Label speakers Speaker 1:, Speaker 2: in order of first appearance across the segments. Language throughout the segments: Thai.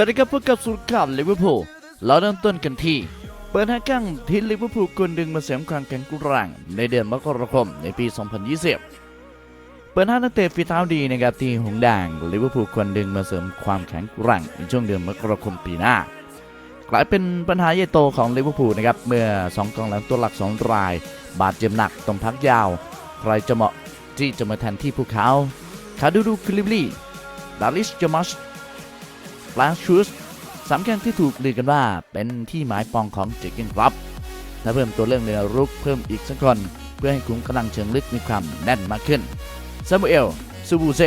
Speaker 1: วัสดีครับพบกับสุดข่าวลิเวอร์พูลเราเริ่มต้นกันที่ เปิดห้ากั้งที่ลิเวอร์พูลกวนดึงมาเสริมความแข็งแกร่งในเดือนมกราคมในปี 2020 เปิดห้านักเตะฝีเท้าดีนะครับที่หงส์แดงลิเวอร์พูลควรดึงมาเสริมความแข็งแกร่งในช่วงเดือนมกราคมปีหน้ากลายเป็นปัญหาใหญ่โตของลิเวอร์พูลนะครับเมื่อสองกองหลังตัวหลักสองราย บาดเจ็บหนักต้องพักยาว ใครจะเหมาะที่จะมาแทนที่พวกเขาคาดูดูคลิบลีดาริสจามัส ลาชูสสามแข้งที่ถูกลือกันว่าเป็นที่หมายปองของเจเกนครับและเพิ่มตัวเรื่องในรุกเพิ่มอีกสักคนเพื่อให้ขุมกำลังเชิงลึกมีความแน่นมากขึ้นซามูเอลซูบูเซ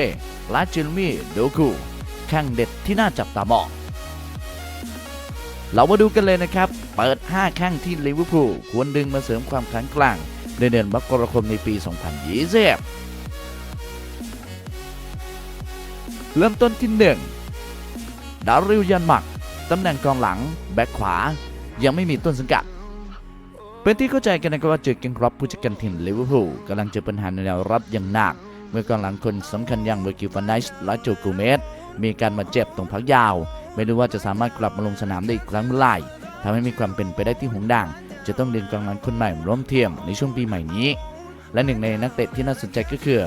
Speaker 1: และเจลมีโดคูแข่งเด็ดที่น่าจับตามองเรามาดูกันเลยนะครับ เปิด 5 แข้งที่ลิเวอร์พูลควรดึงมาเสริมความแข็งแกร่งในเดือนมกราคมในปี 2020 เริ่มต้นที่ 1 ดาริลยันมัก ตำแหน่งกองหลัง แบ็คขวา ยังไม่มีต้นสังกัด เป็นที่เข้าใจกันนะครับว่าเจอเกนครับผู้จัดการทีมลิเวอร์พูลกำลังเจอปัญหาในแนวรับอย่างหนัก เมื่อกองหลังคนสำคัญอย่างเวอร์กิฟานไนส์และโจกูเมสมีการมาเจ็บตรงพักยาว ไม่รู้ว่าจะสามารถกลับมาลงสนามได้อีกครั้งเมื่อไหร่ทำให้มีความเป็นไปได้ที่หงด่าง จะต้องดึงกองหลังคนใหม่ร่วมเทียมในช่วงปีใหม่นี้ และหนึ่งในนักเตะที่น่าสนใจก็คือ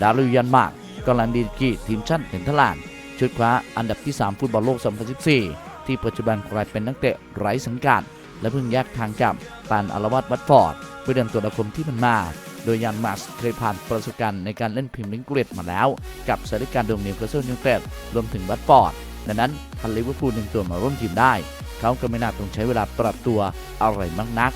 Speaker 1: ดาริลยันมากกองหลังดีกีทีมชาติเนเธอร์แลนด์ ชุดคว้าอันดับที่ 3 ฟุตบอลโลก 2014 ที่ปัจจุบันกลายเป็นนักเตะไร้สังกัด และเพิ่งแยกทางกับปานอารวัตวัตฟอร์ดเมื่อเดือนตุลาคมที่ผ่านมา โดยยันมัสเคยผ่านประสบการณ์ในการเล่นพรีเมียร์ลีกอังกฤษมาแล้ว กับสถานการณ์โดมนิวคาสเซิลยูไนเต็ดรวมถึงวัตฟอร์ดดังนั้นทันลิเวอร์พูลดึงตัวมาร่วมทีมได้ เขาก็ไม่น่าต้องใช้เวลาปรับตัวอะไรมากนัก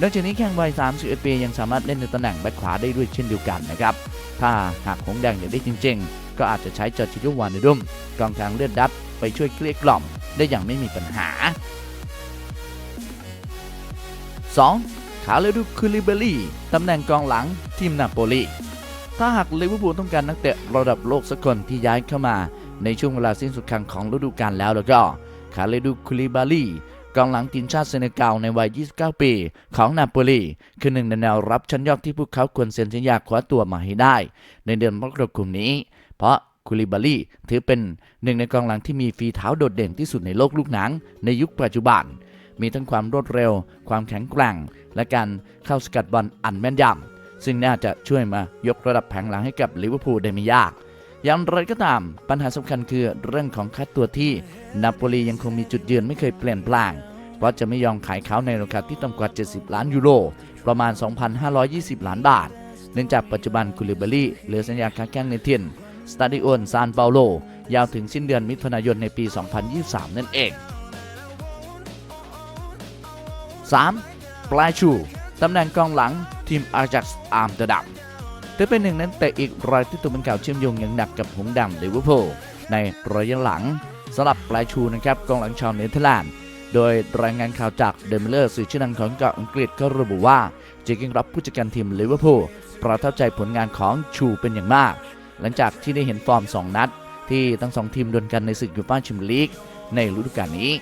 Speaker 1: นอกจากนี้แข้งวัย31ปียังสามารถเล่นในตำแหน่งแบ็คขวาได้ด้วยเช่นเดียวกันนะครับ ถ้าหากหงแดงอยากได้จริงๆ ก็อาจจะใช้จอร์จิโยวานในรุ่มกองทางเลือดดับไปช่วยเกลี้ยกล่อมได้อย่างไม่มีปัญหา 2. คาเลดูคูลิเบลีตำแหน่งกองหลังทีมนาโปลีถ้าหากลิเวอร์พูลต้องการนักเตะระดับโลกสักคนที่ย้ายเข้ามาในช่วงเวลาสิ้นสุดคังของฤดูกาลแล้วแล้วก็คาเลดูคูลิบาลีกองหลังทีมชาติเซเนกัลในวัย 29 ปี ของนาโปลีคือหนึ่งในแนวรับชั้นยอดที่พวกเขาควรเซ็นสัญญาคว้าตัวมาให้ได้ ในเดือนมกราคมนี้ เพราะคูลิบาลีถือเป็นหนึ่งในกองหลังที่มีฝีเท้าโดดเด่นที่สุดในโลกลูกหนัง ในยุคปัจจุบัน มีทั้งความรวดเร็ว ความแข็งแกร่ง และการเข้าสกัดบอลอันแม่นยำซึ่งน่าจะช่วยมายกระดับแผงหลังให้กับลิเวอร์พูลได้ไม่ยากอย่างไรก็ตามปัญหาสำคัญคือเรื่องของค่าตัวที่นาโปลียังคงมีจุดยืนไม่เคยเปลี่ยนแปลง เพราะจะไม่ยอมขายเขาในราคาที่ต่ำกว่า 70 ล้านยูโรประมาณ 2,520 ล้านบาท เนื่องจากปัจจุบันคูลิเบลีเหลือสัญญาค้าแข้งในเทีม สตาดิโอนซานเปาโล ยาวถึงสิ้นเดือนมิถุนายนในปี 2023 นั่นเอง 3. ปลายชู ตำแหน่งกองหลังทีมอาจักส์อาร์มเตอร์ดัมถือเป็นหนึ่งนั้นแต่อีกรายที่ตัวเป็นข่าวเชื่อมโยงอย่างหนักกับหงส์ดำลิเวอร์พูลในระยะหลังสำหรับปลายชูนะครับกองหลังชาวเนเธอร์แลนด์โดยรายงานข่าวจากเดมิเลอร์สื่อชื่อดังของเกาะอังกฤษก็ระบุว่าเจเกนรับผู้จัดการทีมลิเวอร์พูลประทับใจผลงานของชูเป็นอย่างมาก หลังจากที่ได้เห็นฟอร์ม 2 นัด ที่ทั้งสองทีมดวลกันในศึกยูฟ่าแชมเปี้ยนลีกในฤดูกาลนี้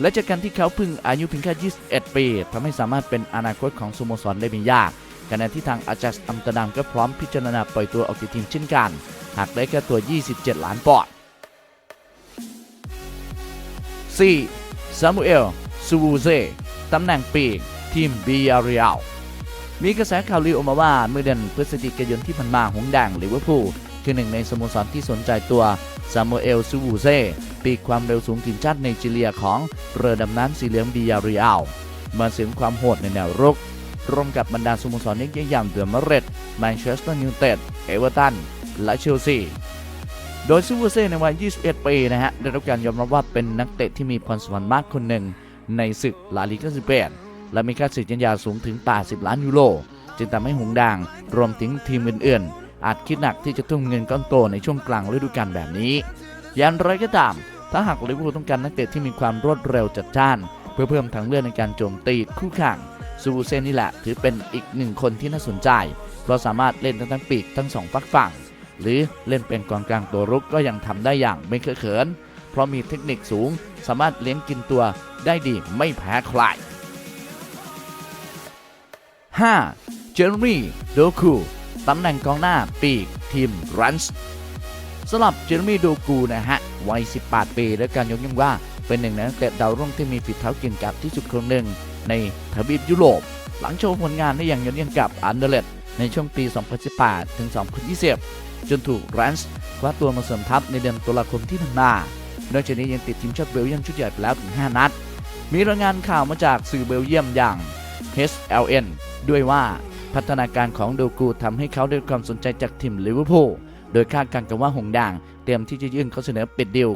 Speaker 1: และจากการที่เขาพิ่งอายุเพียงแค่ 21 ปีทำให้สามารถเป็นอนาคตของสโมสรได้ไม่ยากขณะที่ทางอาจัส์อัมตอร์ดัมก็พร้อมพิจารณาปล่อยตัวออกจากทีมเช่นกัน หากได้แค่ตัว 27 ล้านปอนด์ 4. ซามูเอล ซูวูเซตำแหน่งปีกทีมบียาเรียล มีกระแสข่าวลือออกมาว่าเมื่อเดือนพฤศจิกายนที่ผ่านมาหงส์แดงลิเวอร์พูลคือหนึ่งในสโมสรที่สนใจตัวซามูเอลซูวูเซปีกความเร็วสูงทีมชาติไนจีเรียของเรือดำน้ำสีเหลืองบียาเรียลมาเสริมความโหดในแนวรุกร่วมกับบรรดาสโมสรยักษ์อย่างเดอะมาเรตแมนเชสเตอร์ยูไนเต็ดเอเวอร์ตันและเชลซีโดยซูเวอร์เซ่ในวัย 21 ปีนะฮะได้รับการยอมรับว่าเป็นนักเตะที่มีพรสวรรค์มากคนหนึ่งในศึกลาลิกาสเปน และมีค่าสิทธิ์สัญญาสูงถึง 80 ล้านยูโร จึงทำให้หงส์แดงรวมถึงทีมอื่นๆ อาจคิดหนักที่จะทุ่มเงินก้อนโตในช่วงกลางฤดูกาลแบบนี้ อย่างไรก็ตาม ถ้าหากลิเวอร์พูลต้องการนักเตะที่มีความรวดเร็วจัดจ้าน เพื่อเพิ่มทางเลือกในการโจมตีคู่แข่งซูบูเซนนี่แหละถือเป็นอีกหนึ่งคนที่น่าสนใจ เพราะสามารถเล่นทั้งทั้งปีกทั้งสองฝักฝั่ง หรือเล่นเป็นกองกลางตัวรุกก็ยังทำได้อย่างไม่เคอะเขิน เพราะมีเทคนิคสูง สามารถเลี้ยงกินตัวได้ดีไม่แพ้ใคร 5. เจอร์มี่โดคูตำแหน่งกองหน้าปีกทีมรันส์สำหรับเจอร์มี่โดกูนะฮะวัย 18 ปีและการยกย่องว่าเป็นหนึ่งในนักเตะดาวรุ่งที่มีฝีเท้าเก่งกาจที่สุดคนหนึ่งในทวีปยุโรป หลังโชว์ผลงานได้อย่างยอดเยี่ยมกับอันเดอร์เลตในช่วงปี 2018 ถึง 2020 จนถูกแรนส์คว้าตัวมาเสริมทัพในเดือนตุลาคมที่ผ่านมานอกจากนี้ยังติดทีมชาติเบลเยียมชุดใหญ่ไปแล้วถึง 5 นัด มีรายงานข่าวมาจากสื่อเบลเยียมอย่าง HLN ด้วยว่าพัฒนาการของโดกูทำให้เขาได้ความสนใจจากทีมลิเวอร์พูล โดยคาดการณ์กันว่าหงด่าง เตรียมที่จะยื่นข้อเสนอปิดดีล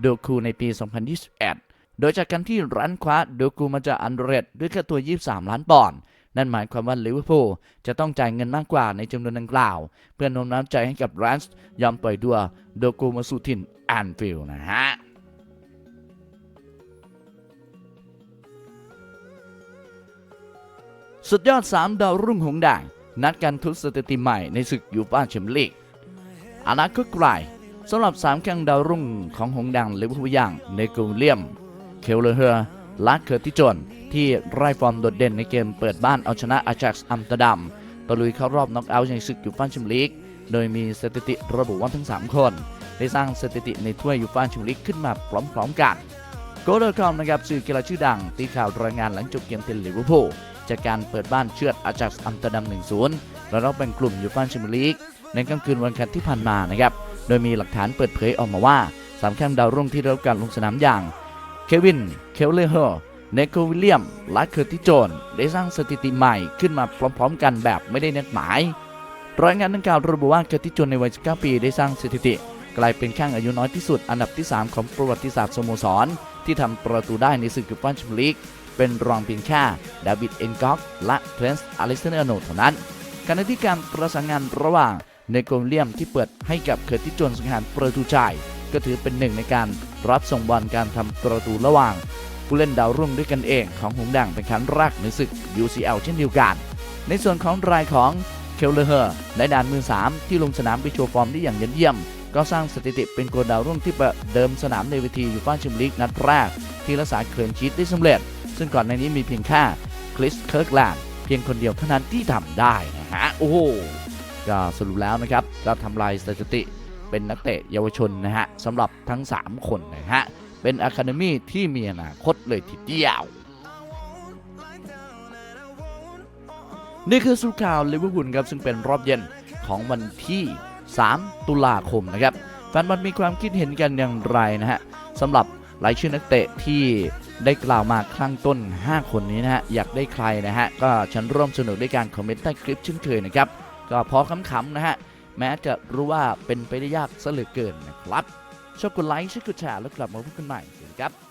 Speaker 1: โดกูในปี 2021 โดยจากการที่ร้านคว้าโดกูมาจากอันเดรดด้วยค่าตัว 23 ล้านปอนด์นั่นหมายความว่าลิเวอร์พูลจะต้องจ่ายเงินมากกว่าในจำนวนดังกล่าว เพื่อโน้มน้าวใจให้กับแรนส์ยอมปล่อยตัวโดกูมาสู่ถิ่นแอนฟิลด์นะฮะ สุดยอด 3 ดาวรุ่งหงส์แดงนัดกันทุบสถิติใหม่ในศึกยูฟ่าแชมเปี้ยนลีกอนาคตไกลสำหรับ3แข้งดาวรุ่งของหงส์แดงลิเวอร์พูลอย่างเนโกเลียม เคลเลอร์เฮอร์และเคอร์ติจน ที่ไร้ฟอร์มโดดเด่นในเกมเปิดบ้านเอาชนะอาจักซ์อัมสเตอร์ดัมตะลุยเข้ารอบน็อกเอาท์ในศึกยูฟ่าแชมเปี้ยนลีก โดยมีสถิติระบุว่าทั้ง 3 คน ได้สร้างสถิติในถ้วยยูฟ่าแชมเปี้ยนลีกขึ้นมาพร้อมๆกันโกลด์คอมนะครับสื่อกีฬาชื่อดังตีข่าวรายงานหลังจบเกมเทนลิเวอร์พูล จากการเปิดบ้านเชือดอาจักอัมสเตอร์ดัม 1-0 และรอบแบ่งกลุ่มยูฟ่าแชมเปี้ยนลีกในค่ำคืนวันคันที่ผ่านมานะครับ โดยมีหลักฐานเปิดเผยออกมาว่าสามแข้งดาวรุ่งที่ได้รับการลงสนามอย่าง เควิน เคลเลอร์เนโควิลเลียม และเคอร์ติโจน ได้สร้างสถิติใหม่ขึ้นมาพร้อมๆ กันแบบไม่ได้นัดหมาย รายงานดังกล่าวระบุว่าเคอร์ติโจนในวัย 19 ปีได้สร้างสถิติ กลายเป็นแข้งอายุน้อยที่สุดอันดับที่ 3 ของประวัติศาสตร์สโมสร ที่ทำประตูได้ในศึกยูฟ่าแชมเปี้ยนลีก เป็นรองเพียงแค่ดาวิดเอ็นก็อกและเทรนส์อเล็กซานเดอร์โนเท่านั้นขณะที่การประสานงานระหว่างเนโกเลียมที่เปิดให้กับเคอร์ติจนสังหารประตูจ่ายก็ถือเป็นหนึ่งในการรับส่งบอลการทำประตูระหว่าง ผู้เล่นดาวรุ่งด้วยกันเองของหงส์แดงเป็นครั้งแรกในศึก UCL เช่นเดียวกัน ในส่วนของรายของเคลเลอร์ในด่านมือ 3 ที่ลงสนามไปโชว์ฟอร์มได้อย่างยอดเยี่ยม ก็สร้างสถิติเป็นโกลดาวรุ่งที่ประเดิมสนามในเวทียูฟ่าแชมเปี้ยนลีกนัดแรกที่รักษาเคลนชีตได้สำเร็จ ซึ่งก่อนในนี้มีเพียงแค่คริสเคิร์กแลนด์เพียงคนเดียวเท่านั้นที่ทำได้นะฮะโอ้โหก็สรุปแล้วนะครับก็ทำลายสถิติเป็นนักเตะเยาวชนนะฮะสำหรับทั้ง 3 คนนะฮะ เป็นอะคาเดมี่ที่มีอนาคตเลยทีเดียว นี่คือสุดข่าวลิเวอร์พูลครับ ซึ่งเป็นรอบเย็นของวันที่ 3 ตุลาคมนะครับแฟนบอลมีความคิดเห็นกันอย่างไรนะฮะสำหรับรายชื่อนักเตะที่ ได้กล่าวมาข้างต้น 5 คนนี้นะฮะ อยากได้ใครนะฮะ ก็ฉันร่วมสนุกด้วยการคอมเมนต์ใต้คลิปเช่นเคยนะครับ ก็พอขำๆนะฮะ แม้จะรู้ว่าเป็นไปได้ยากซะเหลือเกินนะครับชอบกดไลค์ช่วยกดแชร์แล้วกลับมาพบกันใหม่สวัสดีครับ